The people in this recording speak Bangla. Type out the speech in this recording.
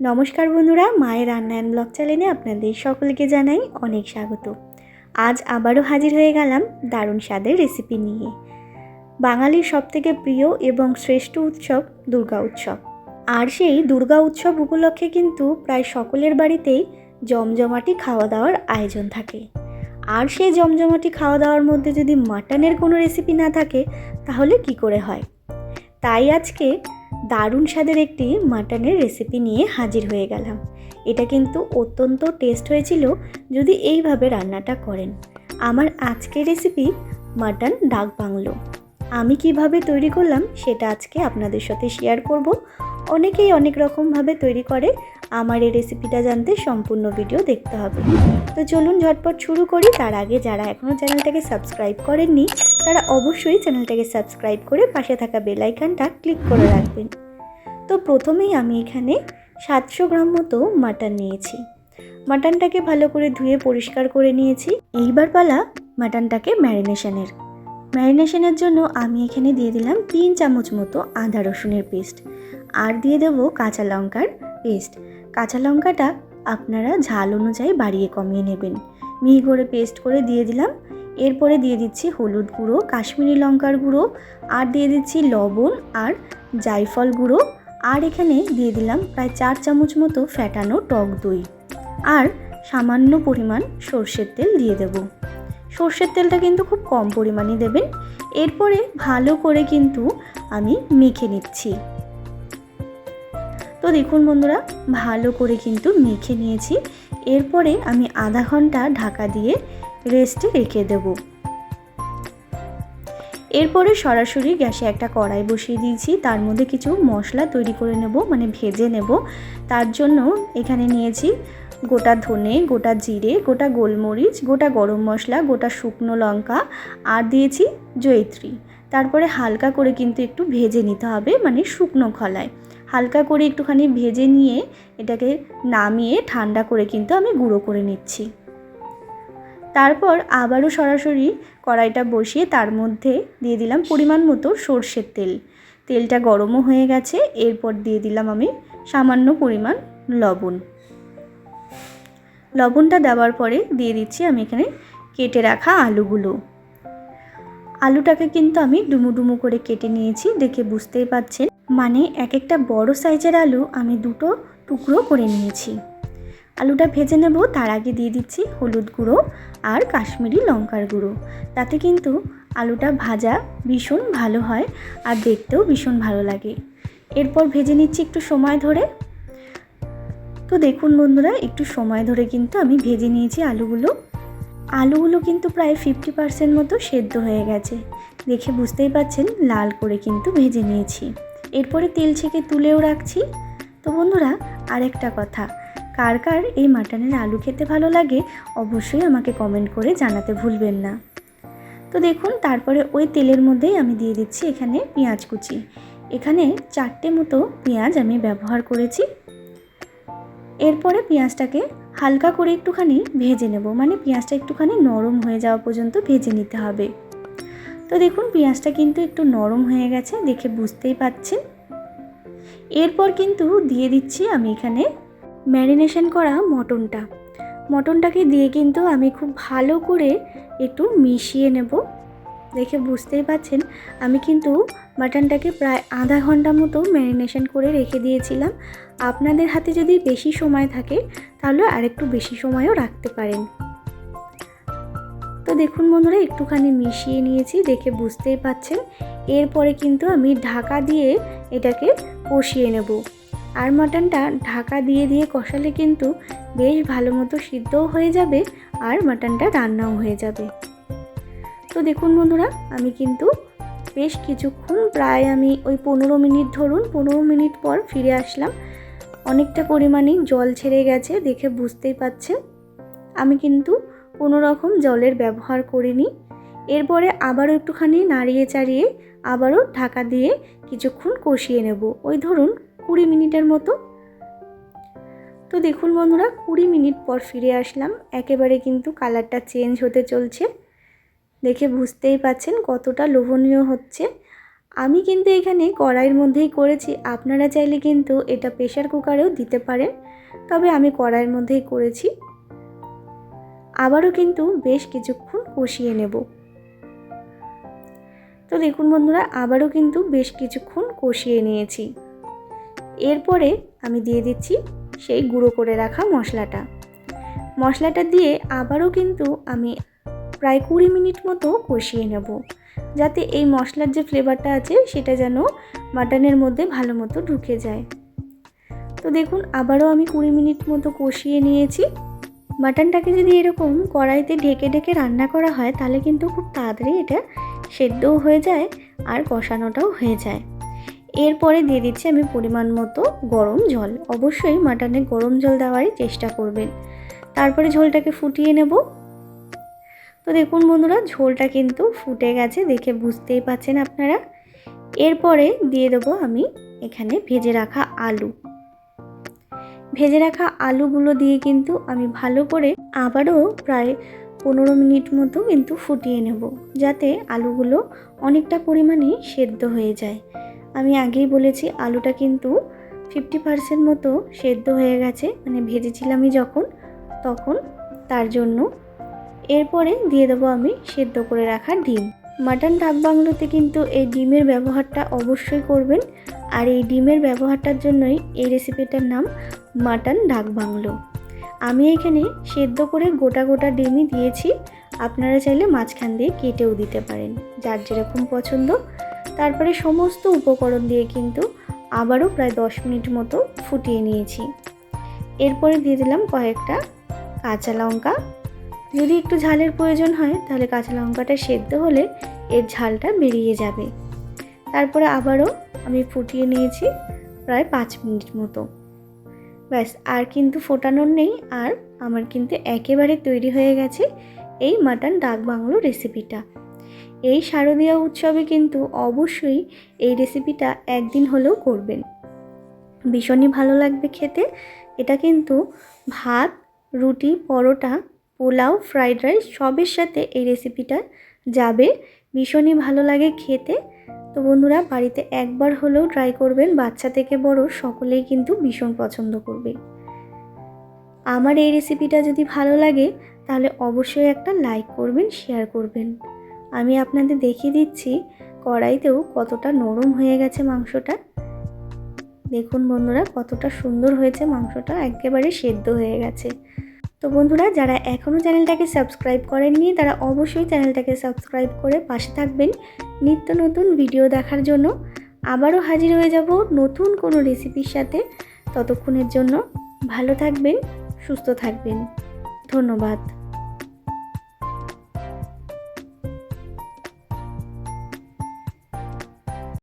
নমস্কার বন্ধুরা, মায়ের রান্নায়ন ব্লগ চ্যানেলে আপনাদের সকলকে জানাই অনেক স্বাগত। আজ আবারও হাজির হয়ে গেলাম দারুণ স্বাদের রেসিপি নিয়ে। বাঙালির সবথেকে প্রিয় এবং শ্রেষ্ঠ উৎসব দুর্গা উৎসব। আর সেই দুর্গা উৎসব উপলক্ষে কিন্তু প্রায় সকলের বাড়িতেই জমজমাটি খাওয়া দাওয়ার আয়োজন থাকে। আর সেই জমজমাটি খাওয়া দাওয়ার মধ্যে যদি মাটনের কোনো রেসিপি না থাকে, তাহলে কি করে হয়? তাই আজকে দারুণ স্বাদের একটি মাটনের রেসিপি নিয়ে হাজির হয়ে গেলাম। এটা কিন্তু অত্যন্ত টেস্ট হয়েছিল যদি এইভাবে রান্নাটা করেন। আমার আজকের রেসিপি মাটন ডাক বাংলো। আমি কীভাবে তৈরি করলাম সেটা আজকে আপনাদের সাথে শেয়ার করব। অনেকেই অনেক রকমভাবে তৈরি করে আমার এই রেসিপিটা জানতে সম্পূর্ণ ভিডিও দেখতে হবে। তো চলুন ঝটপট শুরু করি। তার আগে যারা এখনও চ্যানেলটাকে সাবস্ক্রাইব করেননি, তারা অবশ্যই চ্যানেলটাকে সাবস্ক্রাইব করে পাশে থাকা বেল আইকনটা ক্লিক করে রাখবেন। তো প্রথমেই আমি এখানে সাতশো গ্রাম মতো মাটন নিয়েছি। মাটনটাকে ভালো করে ধুয়ে পরিষ্কার করে নিয়েছি। এইবার পালা মাটনটাকে ম্যারিনেশনের ম্যারিনেশনের জন্য আমি এখানে দিয়ে দিলাম তিন চামচ মতো আদা রসুনের পেস্ট আর দিয়ে দেবো কাঁচা লঙ্কার পেস্ট কাঁচা লঙ্কাটা আপনারা ঝাল অনুযায়ী বাড়িয়ে কমিয়ে নেবেন। মিহি করে পেস্ট করে দিয়ে দিলাম। এরপরে দিয়ে দিচ্ছি হলুদ গুঁড়ো, কাশ্মীরি লঙ্কার গুঁড়ো, আর দিয়ে দিচ্ছি লবণ আর জায়ফল গুঁড়ো। আর এখানে দিয়ে দিলাম প্রায় চার চামচ মতো ফ্যাটানো টক দই। আর সামান্য পরিমাণ সর্ষের তেল দিয়ে দেব। সর্ষের তেলটা কিন্তু খুব কম পরিমাণে দেবেন। এরপরে ভালো করে কিন্তু আমি মেখে নিচ্ছি। তো দেখুন বন্ধুরা, ভালো করে কিন্তু মেখে নিয়েছি। এরপরে আমি আধা ঘণ্টা ঢাকা দিয়ে রেস্টে রেখে দেবো। এরপরে সরাসরি গ্যাসে একটা কড়াই বসিয়ে দিয়েছি। তার মধ্যে কিছু মশলা তৈরি করে নেব মানে ভেজে নেব। তার জন্য এখানে নিয়েছি গোটা ধনে, গোটা জিরে, গোটা গোলমরিচ, গোটা গরম মশলা, গোটা শুকনো লঙ্কা আর দিয়েছি জয়িত্রী। তারপরে হালকা করে কিন্তু একটু ভেজে নিতে হবে মানে শুকনো খলায়। হালকা করে একটুখানি ভেজে নিয়ে এটাকে নামিয়ে ঠান্ডা করে কিন্তু আমি গুঁড়ো করে নিচ্ছি। তারপর আবারও সরাসরি কড়াইটা বসিয়ে তার মধ্যে দিয়ে দিলাম পরিমাণ মতো সর্ষের তেল। তেলটা গরমও হয়ে গেছে, এরপর দিয়ে দিলাম আমি সামান্য পরিমাণ লবণ। লবণটা দেওয়ার পরে দিয়ে দিচ্ছি আমি এখানে কেটে রাখা আলুগুলো। আলুটাকে কিন্তু আমি ডুমু ডুমু করে কেটে নিয়েছি, দেখে বুঝতেই পাচ্ছেন। মানে এক একটা বড় সাইজের আলু আমি দুটো টুকরো করে নিয়েছি। আলুটা ভেজে নেব, তার আগে দিয়ে দিচ্ছি হলুদ গুঁড়ো আর কাশ্মীরি লঙ্কার গুঁড়ো। তাতে কিন্তু আলুটা ভাজা ভীষণ ভালো হয় আর দেখতেও ভীষণ ভালো লাগে। এরপর ভেজে নিচ্ছি একটু সময় ধরে। তো দেখুন বন্ধুরা, একটু সময় ধরে কিন্তু আমি ভেজে নিয়েছি আলুগুলো। আলুগুলো কিন্তু প্রায় ফিফটি পার্সেন্ট মতো সেদ্ধ হয়ে গেছে। দেখে বুঝতেই পাচ্ছেন, লাল করে কিন্তু ভেজে নিয়েছি। এরপরে তেল ছেঁকে তুলেও রাখছি। তো বন্ধুরা, আরেকটা কথা, কার কার এই মাটনের আলু খেতে ভালো লাগে অবশ্যই আমাকে কমেন্ট করে জানাতে ভুলবেন না। তো দেখুন, তারপরে ওই তেলের মধ্যেই আমি দিয়ে দিচ্ছি এখানে পেঁয়াজ কুচি। এখানে চারটে মতো পেঁয়াজ আমি ব্যবহার করেছি। এরপরে পেঁয়াজটাকে হালকা করে একটুখানি ভেজে নেব মানে পেঁয়াজটা একটুখানি নরম হয়ে যাওয়া পর্যন্ত ভেজে নিতে হবে। তো দেখুন, পেঁয়াজটা কিন্তু একটু নরম হয়ে গেছে, দেখে বুঝতেই পাচ্ছেন। এরপর কিন্তু দিয়ে দিচ্ছি আমি এখানে ম্যারিনেশন করা মটনটা। মটনটাকে দিয়ে কিন্তু আমি খুব ভালো করে একটু মিশিয়ে নেব। দেখে বুঝতেই পাচ্ছেন, আমি কিন্তু মাটনটাকে প্রায় আধা ঘণ্টা মতো ম্যারিনেশন করে রেখে দিয়েছিলাম। আপনাদের হাতে যদি বেশি সময় থাকে, তাহলে আরেকটু বেশি সময়ও রাখতে পারেন। দেখুন বন্ধুরা, একটুখানি মিশিয়ে নিয়েছি, দেখে বুঝতেই পাচ্ছেন। এরপরে কিন্তু আমি ঢাকা দিয়ে এটাকে কষিয়ে নেব। আর মাটনটা ঢাকা দিয়ে দিয়ে কষালে কিন্তু বেশ ভালো মতো সিদ্ধও হয়ে যাবে আর মাটনটা রান্নাও হয়ে যাবে। তো দেখুন বন্ধুরা, আমি কিন্তু বেশ কিছুক্ষণ প্রায় আমি ওই পনেরো মিনিট ধরুন, পনেরো মিনিট পর ফিরে আসলাম। অনেকটা পরিমাণে জল ছেড়ে গেছে, দেখে বুঝতেই পাচ্ছেন। আমি কিন্তু কোনো রকম জলের ব্যবহার করিনি। এরপরে আবারও একটুখানি নাড়িয়ে চাড়িয়ে আবারও ঢাকা দিয়ে কিছুক্ষণ কষিয়ে নেব। ওই ধরুন কুড়ি মিনিটের মতো। তো দেখুন বন্ধুরা, কুড়ি মিনিট পর ফিরে আসলাম। একেবারে কিন্তু কালারটা চেঞ্জ হতে চলছে। দেখে বুঝতেই পাচ্ছেন কতটা লোভনীয় হচ্ছে। আমি কিন্তু এখানে কড়াইয়ের মধ্যেই করেছি। আপনারা চাইলে কিন্তু এটা প্রেশার কুকারেও দিতে পারেন। তবে আমি কড়াইয়ের মধ্যেই করেছি। আবারও কিন্তু বেশ কিছুক্ষণ কষিয়ে নেব। তো দেখুন বন্ধুরা, আবারও কিন্তু বেশ কিছুক্ষণ কষিয়ে নিয়েছি। এরপরে আমি দিয়ে দিচ্ছি সেই গুঁড়ো করে রাখা মশলাটা। মশলাটা দিয়ে আবারও কিন্তু আমি প্রায় কুড়ি মিনিট মতো কষিয়ে নেব, যাতে এই মশলার যে ফ্লেভারটা আছে সেটা যেন মাটনের মধ্যে ভালো মতো ঢুকে যায়। তো দেখুন, আবারও আমি কুড়ি মিনিট মতো কষিয়ে নিয়েছি। মাটনটাকে যদি এরকম কড়াইতে ঢেকে ঢেকে রান্না করা হয়, তাহলে কিন্তু খুব তাড়াতাড়ি এটা সেদ্ধও হয়ে যায় আর কষানোটাও হয়ে যায়। এরপরে দিয়ে দিচ্ছি আমি পরিমাণ মতো গরম জল। অবশ্যই মাটনে গরম জল দেওয়ারই চেষ্টা করবেন। তারপরে ঝোলটাকে ফুটিয়ে নেব। তো দেখুন বন্ধুরা, ঝোলটা কিন্তু ফুটে গেছে, দেখে বুঝতেই পাচ্ছেন আপনারা। এরপরে দিয়ে দেবো আমি এখানে ভেজে রাখা আলু। ভেজে রাখা আলুগুলো দিয়ে কিন্তু আমি ভালো করে আবারও প্রায় পনেরো মিনিট মতো কিন্তু ফুটিয়ে নেব, যাতে আলুগুলো অনেকটা পরিমাণে সেদ্ধ হয়ে যায়। আমি আগেই বলেছি, আলুটা কিন্তু ফিফটি পার্সেন্ট মতো সেদ্ধ হয়ে গেছে মানে ভেজেছিলামই যখন, তখন তার জন্য। এরপরে দিয়ে দেবো আমি সেদ্ধ করে রাখা ডিম। মাটন ডাক বাংলোতে কিন্তু এই ডিমের ব্যবহারটা অবশ্যই করবেন। আর এই ডিমের ব্যবহারটার জন্যই এই রেসিপিটার নাম মাটন ডাক বাংলো। আমি এখানে সেদ্ধ করে গোটা গোটা ডিমই দিয়েছি। আপনারা চাইলে মাঝখান দিয়ে কেটেও দিতে পারেন, যার যেরকম পছন্দ। তারপরে সমস্ত উপকরণ দিয়ে কিন্তু আবারও প্রায় দশ মিনিট মতো ফুটিয়ে নিয়েছি। এরপরে দিয়ে দিলাম কয়েকটা কাঁচা লঙ্কা। যদি একটু ঝালের প্রয়োজন হয়, তাহলে কাঁচা লঙ্কাটা সেদ্ধ হলে এর ঝালটা বেরিয়ে যাবে। তারপরে আবারও আমি ফুটিয়ে নিয়েছি প্রায় পাঁচ মিনিট মতো। ব্যাস, আর কিন্তু ফোটানোর নেই, আর আমার কিন্তু একেবারে তৈরি হয়ে গেছে এই মাটন ডাক বাংলো রেসিপিটা। এই শারদীয়া উৎসবে কিন্তু অবশ্যই এই রেসিপিটা একদিন হলেও করবেন। ভীষণই ভালো লাগবে খেতে। এটা কিন্তু ভাত, রুটি, পরোটা, পোলাও, ফ্রাইড রাইস সবের সাথে এই রেসিপিটা যাবে। ভীষণই ভালো লাগে খেতে। তো বন্ধুরা, বাড়িতে একবার হলেও ট্রাই করবেন। বাচ্চা থেকে বড় সকলেই কিন্তু ভীষণ পছন্দ করবে। আমার এই রেসিপিটা যদি ভালো লাগে, তাহলে অবশ্যই একটা লাইক করবেন শেয়ার করবেন। আমি আপনাদের দেখিয়ে দিচ্ছি কড়াইতেও কতটা নরম হয়ে গেছে মাংসটা। দেখুন বন্ধুরা, কতটা সুন্দর হয়েছে মাংসটা, একেবারে সেদ্ধ হয়ে গেছে। তো বন্ধুরা, যারা এখনও চ্যানেলটাকে সাবস্ক্রাইব করেননি, তারা অবশ্যই চ্যানেলটাকে সাবস্ক্রাইব করে পাশে থাকবেন নিত্য নতুন ভিডিও দেখার জন্য। আবারও হাজির হয়ে যাব নতুন কোনো রেসিপির সাথে। ততক্ষণের জন্য ভালো থাকবেন, সুস্থ থাকবেন। ধন্যবাদ।